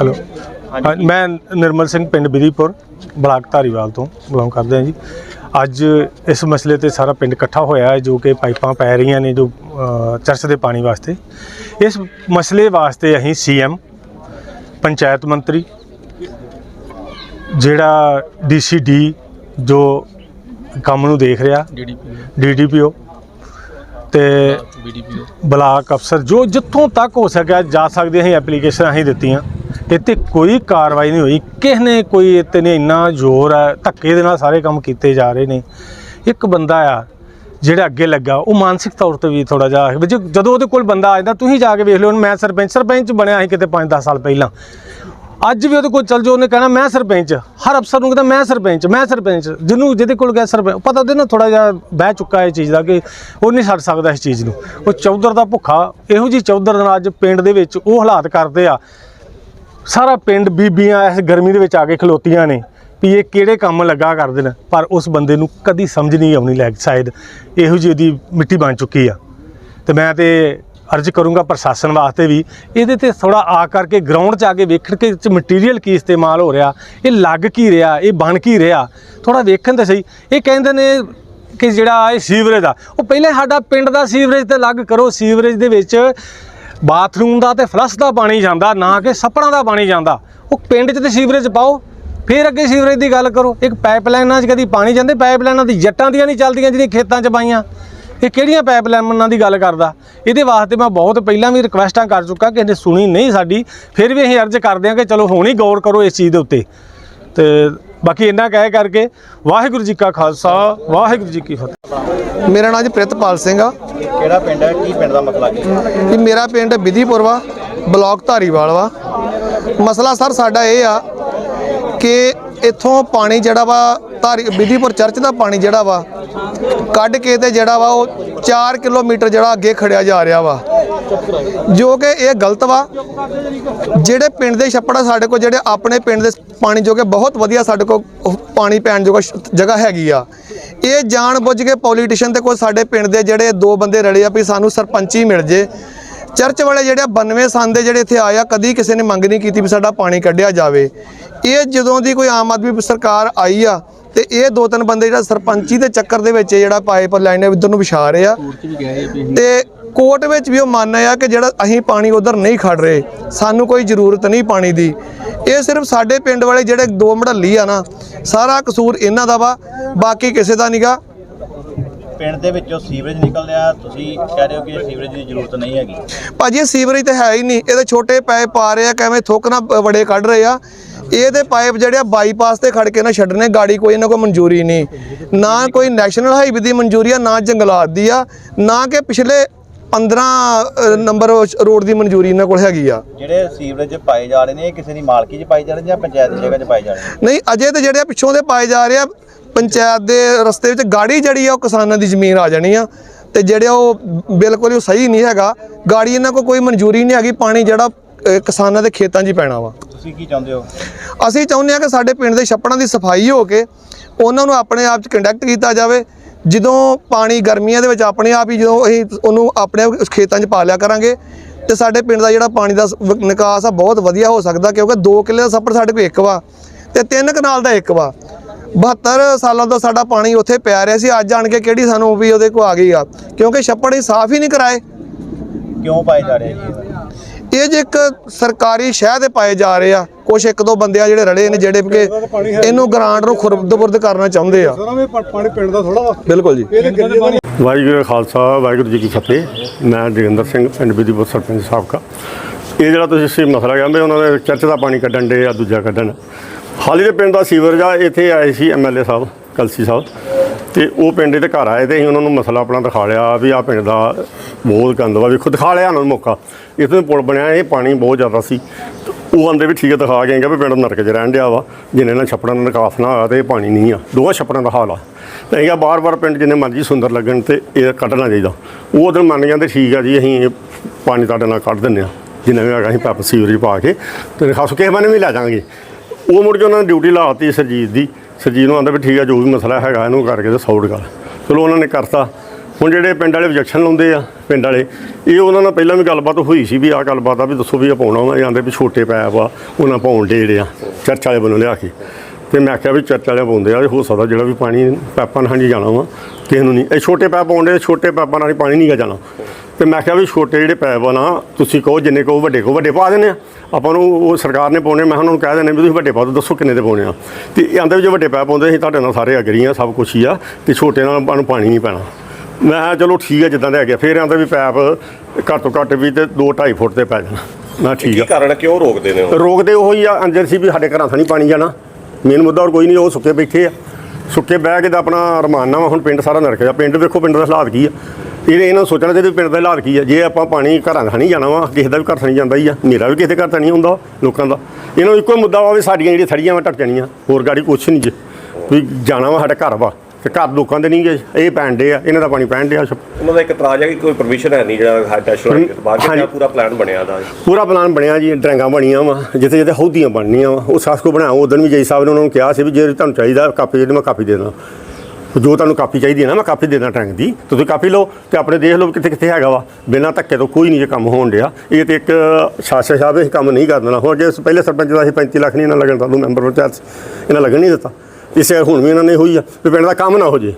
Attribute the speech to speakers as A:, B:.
A: Hello. ਮੈਂ ਨਿਰਮਲ ਸਿੰਘ ਪਿੰਡ Bidhipur block Dhariwal ਤੋਂ ਬਿਲੋਂਗ ਕਰਦੇ ਹਾਂ ਜੀ। ਅੱਜ ਇਸ ਮਸਲੇ ਤੇ ਸਾਰਾ ਪਿੰਡ ਇਕੱਠਾ ਹੋਇਆ ਹੈ ਜੋ ਕਿ ਪਾਈਪਾਂ ਪੈ ਰਹੀਆਂ ਨੇ ਜੋ ਚਰਚ ਦੇ ਪਾਣੀ ਵਾਸਤੇ। ਇਸ ਮਸਲੇ ਵਾਸਤੇ ਅਸੀਂ ਸੀਐਮ ਪੰਚਾਇਤ ਮੰਤਰੀ ਜਿਹੜਾ ਡੀਸੀਡੀ ਜੋ ਕੰਮ ਨੂੰ ਦੇਖ ਰਿਹਾ ਡੀਡੀਪੀਓ ਤੇ ਬਲਾਕ ਅਫਸਰ ਜੋ ਜਿੱਥੋਂ ਤੱਕ ਹੋ ਸਕਿਆ ਜਾ ਸਕਦੇ ਅਸੀਂ ਐਪਲੀਕੇਸ਼ਨ ਅਸੀਂ ਦਿੱਤੀਆਂ। ਇੱਥੇ ਕੋਈ ਕਾਰਵਾਈ ਨਹੀਂ ਹੋਈ। ਕਿਸ ਨੇ ਕੋਈ ਇੱਥੇ ਨੇ ਇੰਨਾ ਜ਼ੋਰ ਹੈ, ਧੱਕੇ ਦੇ ਨਾਲ ਸਾਰੇ ਕੰਮ ਕੀਤੇ ਜਾ ਰਹੇ ਨੇ। ਇੱਕ ਬੰਦਾ ਆ, ਜਿਹੜਾ ਅੱਗੇ ਲੱਗਾ, ਉਹ ਮਾਨਸਿਕ ਤੌਰ ਤੇ ਵੀ ਥੋੜਾ ਜਿਹਾ ਜੇ- ਜਦੋਂ ਉਹਦੇ ਕੋਲ ਬੰਦਾ ਆ ਜਾਂਦਾ, ਤੁਸੀਂ ਜਾ ਕੇ ਵੇਖ ਲਿਓ ਮੈਂ ਸਰਪੰਚ ਸਰਪੰਚ ਬਣਿਆ ਸੀ ਕਿਤੇ 5-10 ਸਾਲ ਪਹਿਲਾਂ। ਅੱਜ ਵੀ ਉਹਦੇ ਕੋਲ ਚੱਲ ਜਾਓ, ਉਹਨੇ ਕਹਿਣਾ, ਮੈਂ ਸਰਪੰਚ। ਹਰ ਅਫਸਰ ਨੂੰ ਕਹਿੰਦਾ, ਮੈਂ ਸਰਪੰਚ ਮੈਂ ਸਰਪੰਚ। ਜਿਹਨੂੰ ਜਿਹਦੇ ਕੋਲ ਗਿਆ ਸਰਪੰਚ, ਪਤਾ ਉਹਦੇ ਨਾਲ ਥੋੜਾ ਜਿਹਾ ਬਹਿ ਚੁੱਕਾ ਇਹ ਚੀਜ਼ ਦਾ ਕਿ ਉਹ ਨਹੀਂ ਛੱਡ ਸਕਦਾ ਇਸ ਚੀਜ਼ ਨੂੰ। ਉਹ ਚੌਧਰ ਦਾ ਭੁੱਖਾ, ਇਹੋ ਜੀ ਚੌਧਰ ਨਾਲ ਅੱਜ ਪਿੰਡ ਦੇ ਵਿੱਚ ਉਹ ਹਾਲਾਤ ਕਰਦੇ ਆ। ਸਾਰਾ ਪਿੰਡ ਬੀਬੀਆਂ ਇਸ ਗਰਮੀ ਦੇ ਵਿੱਚ ਆ ਕੇ ਖਲੋਤੀਆਂ ਨੇ ਵੀ ਇਹ ਕਿਹੜੇ ਕੰਮ ਲੱਗਾ ਕਰਦੇ ਨੇ। ਪਰ ਉਸ ਬੰਦੇ ਨੂੰ ਕਦੀ ਸਮਝ ਨਹੀਂ ਆਉਣੀ ਲੱਗ ਸ਼ਾਇਦ ਇਹੋ ਜਿਹੀ ਉਹਦੀ ਮਿੱਟੀ ਬਣ ਚੁੱਕੀ ਆ। ਤੇ ਮੈਂ ਤੇ ਅਰਜ਼ ਕਰੂੰਗਾ ਪ੍ਰਸ਼ਾਸਨ ਵਾਸਤੇ ਵੀ ਇਹਦੇ ਤੇ ਥੋੜਾ ਆ ਕਰਕੇ ਗਰਾਊਂਡ 'ਚ ਆ ਕੇ ਵੇਖਣ ਕਿ 'ਚ ਮਟੀਰੀਅਲ ਕੀ ਇਸਤੇਮਾਲ ਹੋ ਰਿਹਾ, ਇਹ ਲੱਗ ਕੀ ਰਿਹਾ, ਇਹ ਬਣ ਕੀ ਰਿਹਾ। ਥੋੜਾ ਵੇਖਣ ਤਾਂ ਸਹੀ। ਇਹ ਕਹਿੰਦੇ ਨੇ ਕਿ ਜਿਹੜਾ ਇਹ ਸੀਵਰੇਜ ਆ, ਉਹ ਪਹਿਲੇ ਸਾਡਾ ਪਿੰਡ ਦਾ ਸੀਵਰੇਜ ਤੇ ਅਲੱਗ ਕਰੋ, ਸੀਵਰੇਜ ਦੇ ਵਿੱਚ ਬਾਥਰੂਮ ਦਾ ਤੇ ਫਲਸ਼ ਦਾ ਪਾਣੀ ਜਾਂਦਾ, ਨਾ ਕਿ ਸੱਪੜਾਂ ਦਾ ਪਾਣੀ ਜਾਂਦਾ। ਉਹ ਪਿੰਡ 'ਚ ਤੇ ਸੀਵਰੇਜ ਪਾਓ, ਫਿਰ ਅੱਗੇ ਸੀਵਰੇਜ ਦੀ ਗੱਲ ਕਰੋ। ਇੱਕ ਪਾਈਪਲਾਈਨਾਂ 'ਚ ਕਦੀ ਪਾਣੀ ਜਾਂਦੇ, ਪਾਈਪਲਾਈਨਾਂ ਦੀ ਜੱਟਾਂ ਦੀਆਂ ਨਹੀਂ ਚੱਲਦੀਆਂ ਜਿਹੜੀਆਂ ਖੇਤਾਂ 'ਚ ਪਾਈਆਂ। ਇਹ ਕਿਹੜੀਆਂ ਪਾਈਪਲਾਈਨਾਂ ਦੀ ਗੱਲ ਕਰਦਾ? ਇਹਦੇ ਵਾਸਤੇ ਮੈਂ ਬਹੁਤ ਪਹਿਲਾਂ ਵੀ ਰਿਕਵੈਸਟਾਂ ਕਰ ਚੁੱਕਾ ਕਿ ਇਹਨੇ ਸੁਣੀ ਨਹੀਂ ਸਾਡੀ, ਫਿਰ ਵੀ ਅਸੀਂ ਅਰਜ਼ ਕਰਦੇ ਹਾਂ ਕਿ ਚਲੋ ਹੁਣ ਹੀ ਗੌਰ ਕਰੋ ਇਸ ਚੀਜ਼ ਦੇ ਉੱਤੇ। ਤੇ ਬਾਕੀ ਇੰਨਾ ਕਹਿ ਕਰਕੇ ਵਾਹਿਗੁਰੂ ਜੀ ਕਾ ਖਾਲਸਾ ਵਾਹਿਗੁਰੂ ਜੀ ਕੀ ਫਤਿਹ।
B: ਮੇਰਾ ਨਾਮ ਜੀ ਪ੍ਰਿਤਪਾਲ ਸਿੰਘ ਆ।
C: ਕਿਹੜਾ ਪਿੰਡ ਹੈ? ਕੀ ਪਿੰਡ ਦਾ ਮਸਲਾ ਕੀ?
B: ਜੀ ਮੇਰਾ ਪਿੰਡ ਬਿਧੀਪੁਰ ਵਾ ਬਲਾਕ ਧਾਰੀਵਾਲ ਵਾ ਮਸਲਾ ਸਰ ਸਾਡਾ ਇਹ ਆ ਕਿ ਇੱਥੋਂ ਪਾਣੀ ਜਿਹੜਾ ਵਾ ਧਾਰੀ ਬਿਧੀਪੁਰ ਚਰਚ ਦਾ ਪਾਣੀ ਜਿਹੜਾ ਵਾ ਕੱਢ ਕੇ ਤੇ ਜਿਹੜਾ ਵਾ ਉਹ 4 ਕਿਲੋਮੀਟਰ ਜਿਹੜਾ ਅੱਗੇ ਖੜਿਆ ਜਾ ਰਿਹਾ ਵਾ। ਜੋ ਕਿ ਇਹ ਗਲਤ ਵਾ। ਜਿਹੜੇ ਪਿੰਡ ਦੇ ਛੱਪੜ ਸਾਡੇ ਕੋਲ, ਜਿਹੜੇ ਆਪਣੇ ਪਿੰਡ ਦੇ ਪਾਣੀ ਜੋ ਕਿ ਬਹੁਤ ਵਧੀਆ ਸਾਡੇ ਕੋਲ ਪਾਣੀ ਪੈਣ ਜੋਗਾ ਜਗ੍ਹਾ ਹੈਗੀ ਆ। ਇਹ ਜਾਣ ਬੁੱਝ ਕੇ ਪੋਲੀਟੀਸ਼ੀਅਨ ਤੇ ਕੋਈ ਸਾਡੇ ਪਿੰਡ ਦੇ ਜਿਹੜੇ ਦੋ ਬੰਦੇ ਰਲੇ ਆ ਵੀ ਸਾਨੂੰ ਸਰਪੰਚੀ ਮਿਲ ਜੇ। ਚਰਚ ਵਾਲੇ ਜਿਹੜੇ ਆ 92 ਸਾਲ ਦੇ ਜਿਹੜੇ ਇੱਥੇ ਆਏ ਆ, ਕਦੀ ਕਿਸੇ ਨੇ ਮੰਗ ਨਹੀਂ ਕੀਤੀ ਵੀ ਸਾਡਾ ਪਾਣੀ ਕੱਢਿਆ ਜਾਵੇ। ਇਹ ਜਦੋਂ ਦੀ ਕੋਈ ਆਮ ਆਦਮੀ ਸਰਕਾਰ ਆਈ ਆ, ਤੇ ਇਹ ਦੋ ਤਿੰਨ ਬੰਦੇ ਜਿਹੜਾ ਸਰਪੰਚੀ ਦੇ ਚੱਕਰ ਦੇ ਵਿੱਚ ਜਿਹੜਾ ਪਾਈਪ ਲਾਈਨ ਇਧਰ ਨੂੰ ਵਿਛਾ ਰਹੇ ਆ। ਤੇ ਕੋਰਟ ਵਿੱਚ ਵੀ ਉਹ ਮੰਨ ਆ ਕਿ ਜਿਹੜਾ ਅਸੀਂ ਪਾਣੀ ਉਧਰ ਨਹੀਂ ਖੜ ਰਹੇ, ਸਾਨੂੰ ਕੋਈ ਜ਼ਰੂਰਤ ਨਹੀਂ ਪਾਣੀ ਦੀ। ਇਹ ਸਿਰਫ ਸਾਡੇ ਪਿੰਡ ਵਾਲੇ ਜਿਹੜੇ ਦੋ ਮੜੱਲੀ ਆ ਨਾ, ਸਾਰਾ ਕਸੂਰ ਇਹਨਾਂ ਦਾ ਵਾ, ਬਾਕੀ ਕਿਸੇ ਦਾ ਨਹੀਂਗਾ
C: ਪਿੰਡ ਦੇ ਵਿੱਚੋਂ ਸੀਵਰੇਜ ਨਿਕਲ ਰਿਹਾ, ਤੁਸੀਂ ਕਹਿ ਰਹੇ ਹੋ ਕਿ ਸੀਵਰੇਜ ਦੀ ਜ਼ਰੂਰਤ ਨਹੀਂ ਹੈਗੀ।
B: ਭਾਜੀ, ਇਹ ਸੀਵਰੇਜ ਤੇ ਹੈ ਹੀ ਨਹੀਂ। ਇਹਦੇ ਛੋਟੇ ਪਾਈਪ ਪਾ ਰਹੇ ਆ, ਕਿਵੇਂ ਥੁੱਕ ਨਾ ਬ- ਬੜੇ ਕੱਢ ਰਹੇ ਆ। ਇਹਦੇ ਪਾਈਪ ਜਿਹੜੇ ਆ, ਬਾਈਪਾਸ ਤੇ ਖੜ ਕੇ ਨਾ ਛੱਡਣੇ, ਗਾੜੀ ਕੋਈ ਇਹਨਾਂ ਕੋਲ ਮਨਜ਼ੂਰੀ ਨਹੀਂ। ਨਾ ਕੋਈ ਨੈਸ਼ਨਲ ਹਾਈਵੇ ਦੀ ਮਨਜ਼ੂਰੀ ਆ, ਨਾ ਜੰਗਲਾਤ ਦੀ ਆ, ਨਾ ਕਿ ਪਿਛਲੇ 15 ਅ, ਨੰਬਰ ਰੋਡ ਦੀ ਮਨਜ਼ੂਰੀ ਇਹਨਾਂ ਕੋਲ ਹੈਗੀ ਆ।
C: ਜਿਹੜੇ ਸੀਵਰੇਜ ਪਾਏ ਜਾ ਰਹੇ ਨੇ ਇਹ ਕਿਸੇ ਦੀ ਮਾਲਕੀ 'ਚ ਪਾਏ ਜਾ ਰਹੇ ਜਾਂ ਪੰਚਾਇਤ ਦੀ ਜਗ੍ਹਾ 'ਚ ਪਾਏ ਜਾ ਰਹੇ ਨੇ?
B: ਨਹੀਂ ਅਜੇ ਤੇ ਜਿਹੜੇ ਪਿੱਛੋਂ ਦੇ ਪਾਏ ਜਾ ਰਹੇ ਆ ਪੰਚਾਇਤ ਦੇ ਰਸਤੇ ਵਿੱਚ ਗਾੜੀ ਜਿਹੜੀ ਆ ਉਹ ਕਿਸਾਨਾਂ ਦੀ ਜ਼ਮੀਨ ਆ ਜਾਣੀ ਆ। ਤੇ ਜਿਹੜੇ ਉਹ ਬਿਲਕੁਲ ਹੀ ਸਹੀ ਨਹੀਂ ਹੈਗਾ ਗਾੜੀ ਇਹਨਾਂ ਕੋਲ ਕੋਈ ਮਨਜ਼ੂਰੀ ਨਹੀਂ ਹੈਗੀ ਪਾਣੀ ਜਿਹੜਾ ਕਿਸਾਨਾਂ ਦੇ ਖੇਤਾਂ 'ਚ ਹੀ ਪੈਣਾ ਵਾ।
C: ਤੁਸੀਂ ਕੀ ਚਾਹੁੰਦੇ ਹੋ?
B: ਅਸੀਂ ਚਾਹੁੰਦੇ ਹਾਂ ਕਿ ਸਾਡੇ ਪਿੰਡ ਦੇ ਛੱਪੜਾਂ ਦੀ ਸਫ਼ਾਈ ਹੋ ਕੇ ਉਹਨਾਂ ਨੂੰ ਆਪਣੇ ਆਪ 'ਚ ਕੰਡਕਟ ਕੀਤਾ ਜਾਵੇ ਜਦੋਂ ਪਾਣੀ ਗਰਮੀਆਂ ਦੇ ਵਿੱਚ ਆਪਣੇ ਆਪ ਹੀ ਜਦੋਂ ਅਸੀਂ ਉਹਨੂੰ ਆਪਣੇ ਖੇਤਾਂ 'ਚ ਪਾ ਲਿਆ ਕਰਾਂਗੇ ਤੇ ਸਾਡੇ ਪਿੰਡ ਦਾ ਜਿਹੜਾ ਪਾਣੀ ਦਾ ਨਿਕਾਸ ਆ ਬਹੁਤ ਵਧੀਆ ਹੋ ਸਕਦਾ ਕਿਉਂਕਿ 2 ਕਿੱਲੇ ਦਾ ਛੱਪੜ ਸਾਡੇ ਕੋਲ ਇੱਕ ਵਾ ਤੇ 3 ਕਨਾਲ ਦਾ ਇੱਕ ਵਾ। 72 ਸਾਲਾਂ ਤੋਂ ਸਾਡਾ ਪਾਣੀ ਉੱਥੇ ਪਿਆ ਰਿਹਾ ਸੀ, ਅੱਜ ਆਣ ਕੇ ਕਿਹੜੀ ਸਾਨੂੰ ਵੀ ਉਹਦੇ ਕੋ ਆ ਗਈ ਆ। ਕਿਉਂਕਿ ਛੱਪੜ ਹੀ ਸਾਫ਼ ਹੀ ਨਹੀਂ ਕਰਾਏ।
C: ਕਿਉਂ ਪਾਏ ਜਾ ਰਹੇ ਜੀ?
B: ਇਹ ਜੇ ਇੱਕ ਸਰਕਾਰੀ ਸ਼ਹਿ ਦੇ ਪਾਏ ਜਾ ਰਹੇ ਆ ਕੁਛ ਇੱਕ ਦੋ ਬੰਦੇ ਆ ਜਿਹੜੇ ਰਲੇ ਨੇ ਜਿਹੜੇ ਕਿ ਇਹਨੂੰ ਗ੍ਰਾਂਟ ਨੂੰ ਖੁਰਦ-ਬੁਰਦ ਕਰਨਾ ਚਾਹੁੰਦੇ ਆ।
D: ਪਾਣੀ ਪਿੰਡ ਦਾ ਥੋੜਾ
B: ਬਿਲਕੁਲ ਜੀ।
E: ਵਾਹਿਗੁਰੂ ਖਾਲਸਾ ਵਾਹਿਗੁਰੂ ਜੀ ਕੀ ਫਤਿਹ। ਮੈਂ ਜੋਗਿੰਦਰ ਸਿੰਘ ਪਿੰਡ ਬਿਧੀਪੁਰ ਸਰਪੰਚ ਸਾਬਕਾ ਇਹ ਜਿਹੜਾ ਤੁਸੀਂ ਸੀ ਮਸਲਾ ਕਹਿੰਦੇ ਉਹਨਾਂ ਦੇ ਚਰਚ ਦਾ ਪਾਣੀ ਕੱਢਣ ਦੇ ਆ ਦੂਜਾ ਕੱਢਣ। ਹਾਲੀ ਦੇ ਪਿੰਡ ਦਾ ਸੀਵਰੇਜ ਆ ਇੱਥੇ ਆਏ ਸੀ ਐਮਐਲਏ ਸਾਹਿਬ ਕਲਸੀ ਸਾਹਿਬ। ਤੇ ਉਹ ਪਿੰਡ ਦੇ ਘਰ ਆਏ ਤੇ ਅਸੀਂ ਉਹਨਾਂ ਨੂੰ ਮਸਲਾ ਆਪਣਾ ਦਿਖਾ ਲਿਆ ਵੀ ਆ ਪਿੰਡ ਦਾ ਬਹੁਤ ਗੰਦ ਵਾ। ਵੇਖੋ, ਦਿਖਾ ਲਿਆ ਉਹਨਾਂ ਨੂੰ ਮੌਕਾ। ਇੱਥੇ ਪੁਲ ਬਣਿਆ, ਇਹ ਪਾਣੀ ਬਹੁਤ ਜ਼ਿਆਦਾ ਸੀ। ਉਹ ਆਂਦੇ ਵੀ ਠੀਕ ਹੈ ਦਿਖਾ ਕੇ ਆਏਗਾ ਵੀ ਪਿੰਡ ਨਰਕ 'ਚ ਰਹਿਣ ਡਿਆ ਵਾ। ਜਿੰਨੇ ਨਾਲ ਛੱਪੜਾਂ ਦਾ ਨਿਕਾਸ ਨਾ ਹੋਇਆ ਤੇ ਇਹ ਪਾਣੀ ਨਹੀਂ ਆ। ਦੋਵਾਂ ਛੱਪੜਾਂ ਦਾ ਹਾਲ ਆ। ਤੇ ਅਸੀਂ ਬਾਰ-ਬਾਰ ਪਿੰਡ ਜਿੰਨੇ ਮਰਜ਼ੀ ਸੁੰਦਰ ਲੱਗਣ ਤੇ ਇਹ ਕੱਢਣਾ ਚਾਹੀਦਾ ਉਹ ਉਦੋਂ ਮੰਨ ਜਾਂਦੇ, ਠੀਕ ਆ ਜੀ, ਅਸੀਂ ਇਹ ਪਾਣੀ ਤੁਹਾਡੇ ਨਾਲ ਕੱਢ ਦਿੰਨੇ ਆ। ਜਿੰਨਾ ਵੀ ਹੈਗਾ ਅਸੀਂ ਪੈਪ ਸੀਵਰੇਜ ਪਾ ਕੇ ਤੇ ਖਾਸ ਕਿਸੇ ਬੰਨੇ ਵੀ ਲੈ ਜਾਵਾਂਗੇ। ਉਹ ਮੁੜ ਕੇ ਉਹਨਾਂ ਨੇ ਡਿਊਟੀ ਲਾਤੀ ਸਰਜੀਤ ਦੀ। ਸਰਜੀਤ ਨੂੰ ਆਂਦਾ ਵੀ ਠੀਕ ਆ, ਜੋ ਵੀ ਮਸਲਾ ਹੈਗਾ, ਇਹਨੂੰ ਕਰਕੇ ਤੇ ਸੌਟ ਕਰ। ਚਲੋ ਉਹਨਾਂ ਨੇ ਕਰਤਾ। ਹੁਣ ਜਿਹੜੇ ਪਿੰਡ ਵਾਲੇ ਆਬਜੈਕਸ਼ਨ ਲਾਉਂਦੇ ਆ, ਪਿੰਡ ਵਾਲੇ, ਇਹ ਉਹਨਾਂ ਨਾਲ ਪਹਿਲਾਂ ਵੀ ਗੱਲਬਾਤ ਹੋਈ ਸੀ ਵੀ ਆਹ ਗੱਲਬਾਤ ਆ ਵੀ ਦੱਸੋ ਵੀ ਇਹ ਪਾਉਣਾ ਵਾ, ਇਹ ਆਂਦੇ ਵੀ ਛੋਟੇ ਪੈਪ ਆ ਉਹਨਾਂ ਪਾਉਣ ਦੇ ਜਿਹੜੇ ਆ, ਚਰਚ ਵਾਲੇ ਵੱਲੋਂ ਲਿਆ ਕੇ। ਤੇ ਮੈਂ ਆਖਿਆ ਵੀ ਚਰਚ ਵਾਲੇ ਪਾਉਂਦੇ ਆ ਇਹ ਹੋ ਸਕਦਾ ਜਿਹੜਾ ਵੀ ਪਾਣੀ ਪੈਪਾਂ ਨਾਲ ਨਹੀਂ ਜਾਣਾ ਵਾ, ਕਿਸੇ ਨੂੰ ਨਹੀਂ। ਇਹ ਛੋਟੇ ਪੈਪ ਪਾਉਂਦੇ ਛੋਟੇ ਪੈਪਾਂ ਨਾਲ ਹੀ ਪਾਣੀ ਨਹੀਂ ਗਾ ਜਾਣਾ। ਤੇ ਮੈਂ ਕਿਹਾ ਵੀ ਛੋਟੇ ਜਿਹੜੇ ਪੈਪ ਆ ਨਾ ਤੁਸੀਂ ਕਹੋ ਜਿੰਨੇ ਕਹੋ ਵੱਡੇ ਕਹੋ ਵੱਡੇ ਪਾ ਦਿੰਦੇ ਆ। ਆਪਾਂ ਨੂੰ ਉਹ ਸਰਕਾਰ ਨੇ ਪਾਉਣੇ ਮੈਂ ਉਹਨਾਂ ਨੂੰ ਕਹਿ ਦਿੰਦੇ ਵੀ ਤੁਸੀਂ ਵੱਡੇ ਪਾ ਦਿਓ ਦੱਸੋ ਕਿੰਨੇ ਦੇ ਪਾਉਣੇ ਆ। ਤੇ ਇਹ ਆਂਦੇ ਵੀ ਜੇ ਵੱਡੇ ਪੈਪ ਪਾਉਂਦੇ ਅਸੀਂ ਤੁਹਾਡੇ ਨਾਲ ਸਾਰੇ ਅਗਰੀ ਆ ਸਭ ਕੁਛ ਹੀ ਆ ਤੇ ਛੋਟੇ ਨਾਲ ਆਪਾਂ ਨੂੰ ਪਾਣੀ ਨਹੀਂ ਪੈਣਾ। ਮੈਂ ਕਿਹਾ ਚਲੋ ਠੀਕ ਹੈ ਜਿੱਦਾਂ ਦੇ ਹੈਗੇ ਆ। ਫਿਰ ਆਂਦੇ ਵੀ ਪੈਪ ਘੱਟ ਤੋਂ ਘੱਟ ਵੀ ਤੇ 2 2.5 ਫੁੱਟ ਤੇ ਪੈ ਜਾਣਾ। ਮੈਂ ਠੀਕ
F: ਕੀ
E: ਆ
F: ਕਾਰਨ ਹੈ ਕਿਉਂ ਰੋਕਦੇ ਨੇ ਉਹ?
E: ਰੋਕਦੇ ਉਹ ਹੀ ਆ ਅੰਦਰ ਸੀ ਵੀ ਸਾਡੇ ਘਰਾਂ ਥਾਣੀ ਪਾਣੀ ਜਾਣਾ। ਮੇਨ ਮੁੱਦਾ ਹੋਰ ਕੋਈ ਨਹੀਂ ਉਹ ਸੁੱਕੇ ਬੈਠੇ ਆ। ਸੁੱਕੇ ਬਹਿ ਕੇ ਤਾਂ ਆਪਣਾ ਰਮਾਨਾ ਵਾ ਹੁਣ ਪਿੰਡ ਸਾਰਾ ਨਰਕ ਆ। ਪਿੰਡ ਵੇਖੋ ਪਿੰਡ ਦਾ ਹਾਲਾਤ ਕੀ ਆ। ਇਹ ਇਹਨਾਂ ਨੂੰ ਸੋਚਣਾ ਚਾਹੀਦਾ ਵੀ ਪਿੰਡ ਦਾ ਹਾਲਾਤ ਕੀ ਆ। ਜੇ ਆਪਾਂ ਪਾਣੀ ਘਰਾਂ ਥਾਣੀ ਜਾਣਾ ਵਾ ਕਿਸੇ ਦਾ ਵੀ ਘਰ ਥਾਣੀ ਜਾਂਦਾ ਹੀ ਆ। ਮੇਰਾ ਵੀ ਕਿਸੇ ਦੇ ਘਰ ਤਾਂ ਨਹੀਂ ਹੁੰਦਾ ਲੋਕਾਂ ਦਾ। ਇਹਨਾਂ ਨੂੰ ਇੱਕੋ ਮੁੱਦਾ ਵਾ ਵੀ ਸਾਡੀਆਂ ਜਿਹੜੀਆਂ ਥੜੀਆਂ ਵਾ ਟੱਟ ਜਾਣੀਆਂ। ਹੋਰ ਗਾੜੀ ਕੁਛ ਨਹੀਂ ਜੇ। ਵੀ ਜਾਣਾ ਵਾ ਸਾਡਾ ਘਰ ਵਾ। ਤੇ ਘਰ ਲੋਕਾਂ ਦੇ ਨਹੀਂ ਗਏ ਇਹ ਪੈਣ ਡੇ ਆ। ਇਹਨਾਂ ਦਾ ਪਾਣੀ ਪੈਣ ਡਿਆ
F: ਉਹਨਾਂ ਦਾ ਇੱਕ ਇਤਰਾਜ਼ ਹੈ ਕਿ ਕੋਈ ਪਰਮਿਸ਼ਨ ਹੈ ਨਹੀਂ ਜਿਹੜਾ ਹਾਈ ਟੈਸ਼ਨ ਲਾਈਨ ਦੇ ਬਾਅਦ। ਜਿਹੜਾ ਪੂਰਾ ਪਲਾਨ ਬਣਿਆ ਦਾ।
E: ਪੂਰਾ ਪਲਾਨ ਬਣਿਆ ਜੀ। ਡਰੈਂਗਾਂ ਬਣੀਆਂ ਵਾ। ਜਿੱਥੇ ਜਿੱਥੇ ਹੌਦੀਆਂ ਬਣਨੀਆਂ ਵਾ। ਉਹ ਸਾਸ ਕੋ ਬਣਾਇਆ ਉਦੋਂ ਵੀ ਜਈ ਸਾਹਿਬ ਨੇ ਉਹਨਾਂ ਨੂੰ ਕਿਹਾ ਸੀ ਵੀ ਜੇ ਤੁਹਾਨੂੰ ਚਾਹੀਦਾ ਕਾਪੀ ਜਿਹੜੀ ਮੈਂ ਕਾਪੀ ਦੇ ਦਾਂ ਜੋ ਤੁਹਾਨੂੰ ਕਾਪੀ ਚਾਹੀਦੀ ਹੈ ਨਾ, ਮੈਂ ਕਾਪੀ ਦੇਣਾ ਦਾਂ ਦੀ। ਤੁਸੀਂ ਕਾਪੀ ਲਓ ਤੇ ਆਪਣੇ ਦੇਖ ਲਓ ਕਿੱਥੇ ਕਿੱਥੇ ਹੈਗਾ ਵਾ। ਬਿਨਾਂ ਧੱਕੇ ਤੋਂ ਕੋਈ ਨਹੀਂ ਜੇ ਕੰਮ ਹੋਣ ਡਿਆ। ਇਹ ਤੇ ਇੱਕ ਸ਼ਾਸਕ ਸਾਹਿਬ ਇਹ ਕੰਮ ਨਹੀਂ ਕਰ ਦੇਣਾ। ਹੁਣ ਜੇ ਪਹਿਲੇ ਸਰਪੰਚ ਦਾ ਸੀ 35 ਲੱਖ ਨਹੀਂ ਇਹਨਾਂ ਲੱਗਣ ਤੁਹਾਨੂੰ ਮੈਂਬਰ ਪੰਚਾਇਤ ਇਹਨਾਂ ਲੱਗਣ ਨਹੀਂ ਦਿੱਤਾ। ਇਸੇ ਹੁਣ ਵੀ ਇਹਨਾਂ ਨੇ ਹੋਈ ਆ ਵੀ ਪਿੰਡ ਦਾ ਕੰਮ ਨਾ ਹੋ ਜੇ।